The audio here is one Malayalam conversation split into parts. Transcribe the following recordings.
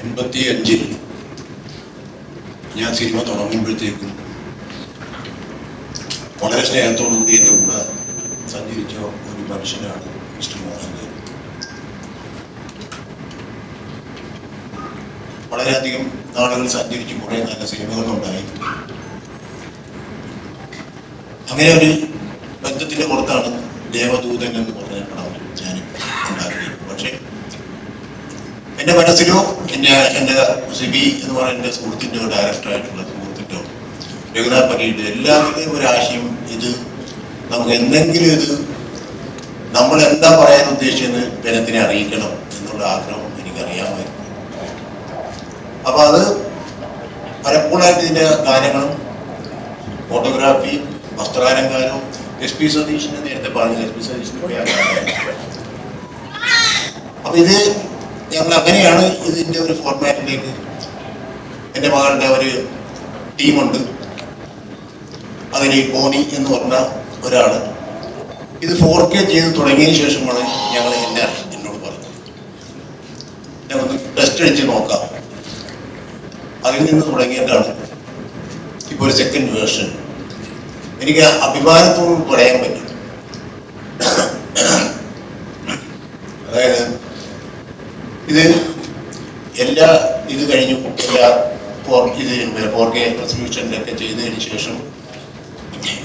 എൺപത്തി അഞ്ചിൽ ഞാൻ സിനിമ തുടങ്ങുമ്പോഴത്തേക്കും വളരെ സ്നേഹത്തോടുകൂടി എന്റെ കൂടെ സഞ്ചരിച്ച ഒരു മനുഷ്യനാണ് മിസ്റ്റർ മോഹൻലാൽ വളരെയധികം നാളുകൾ സഞ്ചരിച്ച് കുറേ നല്ല സിനിമകളുണ്ടായി. അങ്ങനെ ഒരു ബന്ധത്തിന്റെ പുറത്താണ് ദേവദൂതൻ എന്ന് പറഞ്ഞ പടം ഞാൻ ഉണ്ടാക്കിയത് പക്ഷേ എന്റെ മനസ്സിലോ എന്റെ എന്റെ സിബി എന്ന് പറയുന്ന എന്റെ സുഹൃത്തിന്റെ ഡയറക്ടറായിട്ടുള്ള സുഹൃത്തിന്റെ രഘുനാഥ് പരീയുടെ എല്ലാവരുടെയും ആശയം ഇത്. നമുക്ക് എന്തെങ്കിലും ഇത് നമ്മൾ എന്താ പറയാൻ ഉദ്ദേശിച്ചെന്ന് ജനത്തിനെ അറിയിക്കണം എന്നുള്ള ആഗ്രഹം എനിക്കറിയാമായിരുന്നു. അപ്പൊ അത് പലപ്പോഴായിട്ട് ഇതിന്റെ ഗാനങ്ങളും ഫോട്ടോഗ്രാഫി വസ്ത്രാലങ്കാരവും എസ് പി സതീഷിനെ നേരത്തെ പറഞ്ഞു എസ് പി സതീഷിന്റെ അപ്പൊ ഇത് ഞങ്ങൾ അങ്ങനെയാണ് ഇതിന്റെ ഒരു ഫോർമാറ്റിലേക്ക് എന്റെ മകളുടെ ഒരു ടീമുണ്ട് അതിൽ ബോണി എന്ന് പറഞ്ഞ ഒരാൾ ഇത് ഫോർ കെ ചെയ്ത് തുടങ്ങിയതിന് ശേഷമാണ് ഞങ്ങൾ എന്നെ എന്നോട് പറഞ്ഞത്. ഞാൻ ഒന്ന് ടെസ്റ്റ് അടിച്ച് നോക്കാം. അതിൽ നിന്ന് തുടങ്ങിയിട്ടാണ് ഇപ്പോൾ ഒരു സെക്കൻഡ് വേർഷൻ എനിക്ക് അഭിമാനത്തോട് പറയാൻ പറ്റും. അതായത് ഇത് എല്ലാ ഇത് കഴിഞ്ഞു എല്ലാ പോർ ഇത് പോർക്കെ കെ റെസൊല്യൂഷനിലൊക്കെ ചെയ്തതിന് ശേഷം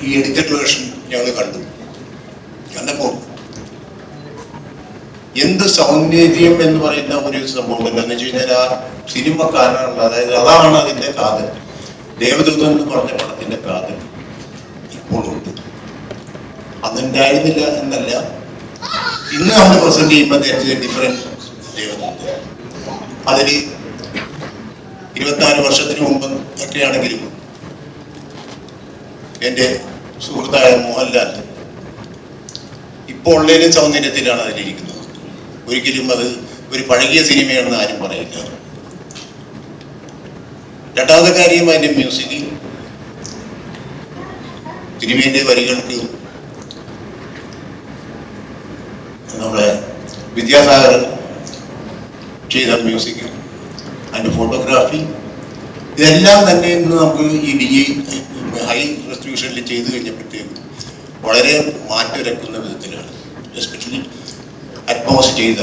ഈ എഡിറ്റഡ് വേർഷൻ ഞങ്ങൾ കണ്ടു. കണ്ടപ്പോൾ എന്ത് സൗന്ദര്യം എന്ന് പറയുന്ന ഒരു സംഭവം എന്താണെന്ന് വെച്ച് കഴിഞ്ഞാൽ ആ സിനിമക്കാരനുള്ള അതായത് അതാണ് അതിന്റെ കാതൽ. ദേവദൂതൻ എന്ന് പറഞ്ഞ പടത്തിന്റെ കാതൽ ഇപ്പോഴുണ്ട് അതുണ്ടായിരുന്നില്ല എന്നല്ല. ഇന്ന് നമ്മൾ പ്രസന്റ് ചെയ്യുമ്പോൾ ഡിഫറെന്റ് ദേവദൂതൻ അതിൽ ഇരുപത്തിനാല് വർഷത്തിന് മുമ്പ് ഒക്കെയാണെങ്കിലും എന്റെ സുഹൃത്തായ മോഹൻലാൽ ഇപ്പോൾ ഉള്ളതിലും സൗന്ദര്യത്തിലാണ് അതിലിരിക്കുന്നത്. ഒരിക്കലും അത് ഒരു പഴകിയ സിനിമയാണെന്ന് ആരും പറയില്ല. രണ്ടാമത്തെ കാര്യം അതിന്റെ മ്യൂസിക്. സിനിമയുടെ വരികൾക്ക് നമ്മുടെ വിദ്യാസാഗർ ചെയ്ത മ്യൂസിക് ആൻഡ് ഫോട്ടോഗ്രാഫി ഇതെല്ലാം തന്നെ ഇന്ന് നമുക്ക് ഈ ഡി ഹൈ റെസ്ട്രിക്യൂഷനിൽ ചെയ്തു കഴിഞ്ഞപ്പോഴത്തേക്കും വളരെ മാറ്റൊരക്കുന്ന വിധത്തിലാണ്. എസ്പെഷ്യലി അറ്റ്മോസ് ചെയ്ത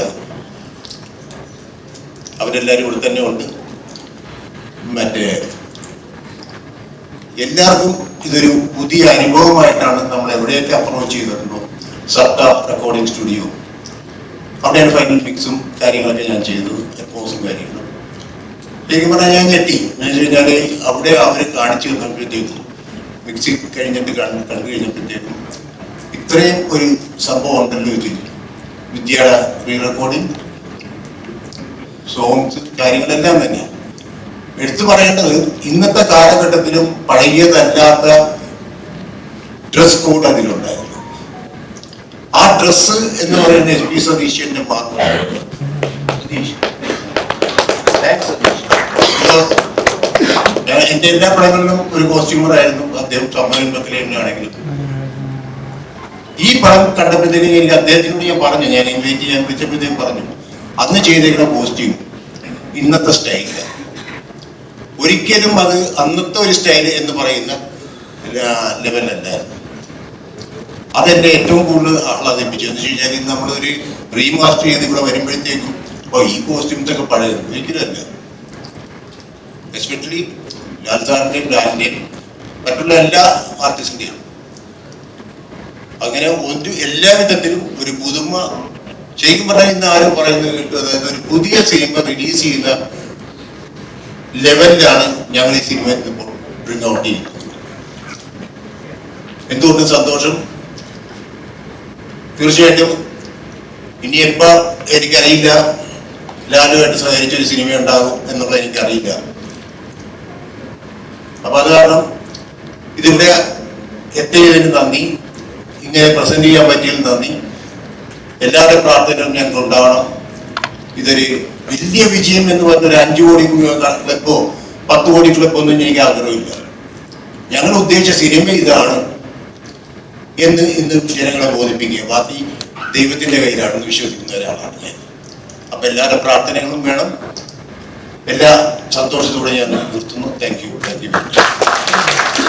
അവരെല്ലാവരും ഇവിടെ തന്നെ ഉണ്ട്. മറ്റേ എല്ലാവർക്കും ഇതൊരു പുതിയ അനുഭവമായിട്ടാണ് നമ്മൾ എവിടെയൊക്കെ അപ്രോച്ച് ചെയ്തിട്ടുണ്ടോ? സർക്കാർ റെക്കോർഡിംഗ് സ്റ്റുഡിയോ അവിടെയാണ് ഫൈനൽ ഫിക്സും കാര്യങ്ങളൊക്കെ ഞാൻ ചെയ്തത് എപ്പോസും കാര്യങ്ങളും. ശരിക്കും പറഞ്ഞാൽ ഞാൻ ഞെട്ടി എന്ന് വെച്ച് കഴിഞ്ഞാൽ അവിടെ അവർ കാണിച്ചു തന്നപ്പോഴത്തേക്കും മിക്സി കഴിഞ്ഞിട്ട് കണ്ടു കഴിഞ്ഞപ്പോഴത്തേക്കും ഇത്രയും ഒരു സംഭവം ഉണ്ടെന്ന് ഇതിൽ വിദ്യയുടെ റീ റെക്കോർഡിങ് സോങ്സ് കാര്യങ്ങളെല്ലാം തന്നെ. എടുത്തു പറയേണ്ടത് ഇന്നത്തെ കാലഘട്ടത്തിലും പഴയതല്ലാത്ത ഡ്രസ് കോഡ് അതിലുണ്ടായിരുന്നു ആ ഡ്രസ് എന്ന് പറയുന്ന എസ് പി സതീശന്റെ മാത്രമാണ് എന്റെ എല്ലാ പടങ്ങളിലും ഒരു കോസ്റ്റ്യൂമർ ആയിരുന്നു അദ്ദേഹം സമ്മതം ബക്കലേനാണെങ്കിലും ഈ പടം കണ്ടപ്പോഴത്തേക്കും എനിക്ക് അദ്ദേഹത്തിനോട് ഞാൻ പറഞ്ഞു ഞാൻ ഇൻവൈറ്റ് ഞാൻ വിളിച്ചപ്പോഴത്തേക്കും പറഞ്ഞു അന്ന് ചെയ്തേക്കുന്ന കോസ്റ്റ്യൂം ഇന്നത്തെ സ്റ്റൈലില്ല ഒരിക്കലും അത് അന്നത്തെ ഒരു സ്റ്റൈൽ എന്ന് പറയുന്ന ലെവലല്ലായിരുന്നു അതെന്നെ ഏറ്റവും കൂടുതൽ ആഹ്ലാദിപ്പിച്ചു. എന്ന് വെച്ച് കഴിഞ്ഞാൽ നമ്മളൊരു റീമാസ്റ്റർ ചെയ്ത് ഇവിടെ വരുമ്പോഴത്തേക്കും അപ്പോൾ ഈ കോസ്റ്റ്യൂംസ് ഒക്കെ പഴയത് ഒരിക്കലും അല്ല. എസ്പെഷ്യലി ലാൽ ലാലിന്റെയും മറ്റുള്ള എല്ലാ ആർട്ടിസ്റ്റിന്റെയും അങ്ങനെ ഒരു എല്ലാ വിധത്തിലും ഒരു പുതുമ ശരിക്കും പറഞ്ഞാൽ ഇന്ന് ആരും പറയുന്നത് കേട്ടു അതായത് ഒരു പുതിയ സിനിമ റിലീസ് ചെയ്യുന്ന ലെവലിലാണ് ഞങ്ങൾ ഈ സിനിമ ഇപ്പോൾ ബ്രിങ് ഔട്ട് ചെയ്യുന്നത്. എന്തുകൊണ്ടും സന്തോഷം. തീർച്ചയായിട്ടും. ഇനി എപ്പോ എനിക്കറിയില്ല. ലാലുമായിട്ട് സഹകരിച്ച ഒരു സിനിമ ഉണ്ടാകും എന്നുള്ളത് എനിക്കറിയില്ല. അപ്പൊ അത് കാരണം ഇതിവിടെ എത്തിയതിന് നന്ദി. ഇങ്ങനെ പ്രസന്റ് ചെയ്യാൻ പറ്റിയതിന് നന്ദി. എല്ലാവരുടെ പ്രാർത്ഥനയും ഞങ്ങൾക്ക് ഉണ്ടാവണം ഇതൊരു വലിയ വിജയം എന്ന് പറഞ്ഞ ഒരു അഞ്ചു കോടി ക്ലബോ പത്ത് കോടി ക്ലബോ ഒന്നും എനിക്ക് ആഗ്രഹമില്ല. ഞങ്ങൾ ഉദ്ദേശിച്ച സിനിമ ഇതാണ്. എന്ന് ഇന്ന് ജനങ്ങളെ ബോധിപ്പിക്കുക. ബാക്കി ദൈവത്തിന്റെ കയ്യിലാണെന്ന് വിശ്വസിക്കുന്ന ഒരാളാണ് ഞാൻ. അപ്പൊ എല്ലാവരുടെ പ്രാർത്ഥനകളും വേണം. എല്ലാ സന്തോഷത്തോടെ ഞാൻ നിർത്തുന്നു. Thank you thank you